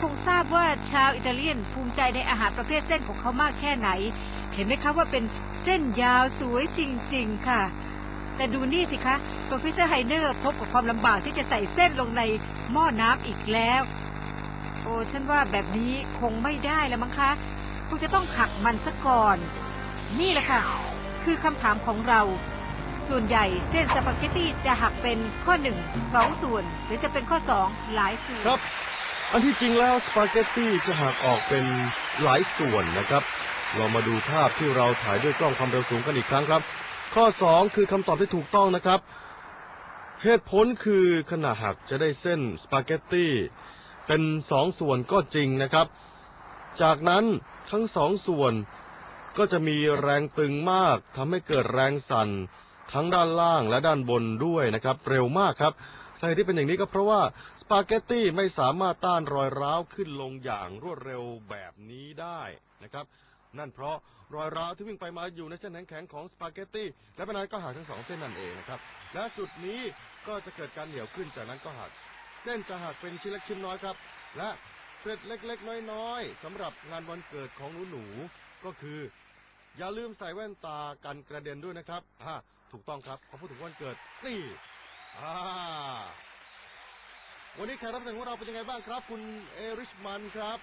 คงทราบว่าชาวอิตาเลียนภูมิใจในอาหารประเภทเส้นของเขามากแค่ไหน เห็นไหมคะว่าเป็นเส้นยาวสวยจริง ๆ ค่ะ แต่ดูนี่สิคะโปรเฟสเซอร์ไฮเนอร์พบกับความลำบากที่จะใส่เส้นลงในหม้อน้ำอีกแล้ว โอ้ฉันว่าแบบนี้คงไม่ได้แล้วมั้งคะคงจะต้องหักมันซะก่อน นี่แหละค่ะ คือคำถามของเรา ส่วนใหญ่เส้นสปาเกตตี้จะหักเป็นข้อหนึ่งสองส่วน หรือจะเป็นข้อสองหลายส่วนครับ อันที่จริงแล้วสปาเกตตี้จะหักออกเป็นหลายส่วนนะครับ เรามาดูภาพที่เราถ่ายด้วยกล้องความเร็วสูงกันอีกครั้งครับ ข้อสองคือคำตอบที่ถูกต้องนะครับ เหตุผลคือขณะหักจะได้เส้นสปาเกตตี้เป็นสองส่วนก็จริงนะครับ จากนั้นทั้งสองส่วนก็จะมีแรงตึงมากทำให้เกิดแรงสั่นทั้งด้านล่างและด้านบนด้วยนะครับ เร็วมากครับ สาเหตุที่เป็นอย่างนี้ก็เพราะว่าสปาเกตตี้ไม่สามารถต้านรอยร้าวขึ้นลงอย่างรวดเร็วแบบนี้ได้นะครับ นั่นเพราะรอยร้าวที่วิ่งไปมาอยู่ในเส้นแข็งๆของสปาเกตตี้และเป็นนั้นก็หักทั้งสองเส้นนั่นเองนะครับและจุดนี้ก็จะเกิดการเหนียวขึ้นจากนั้นก็หักเส้นจะหักเป็นชิ้นเล็กชิ้นน้อยครับ และเกร็ดเล็กๆ น้อยๆสำหรับงานวันเกิดของหนูๆก็คือ อย่าลืมใส่แว่นตากันกระเด็นด้วยนะครับถูกต้องครับพอพูดถึงวันเกิดนี่ อ่าวันนี้แขกรับเชิญของเราเป็นยังไงบ้างครับ คุณเอริชมันครับ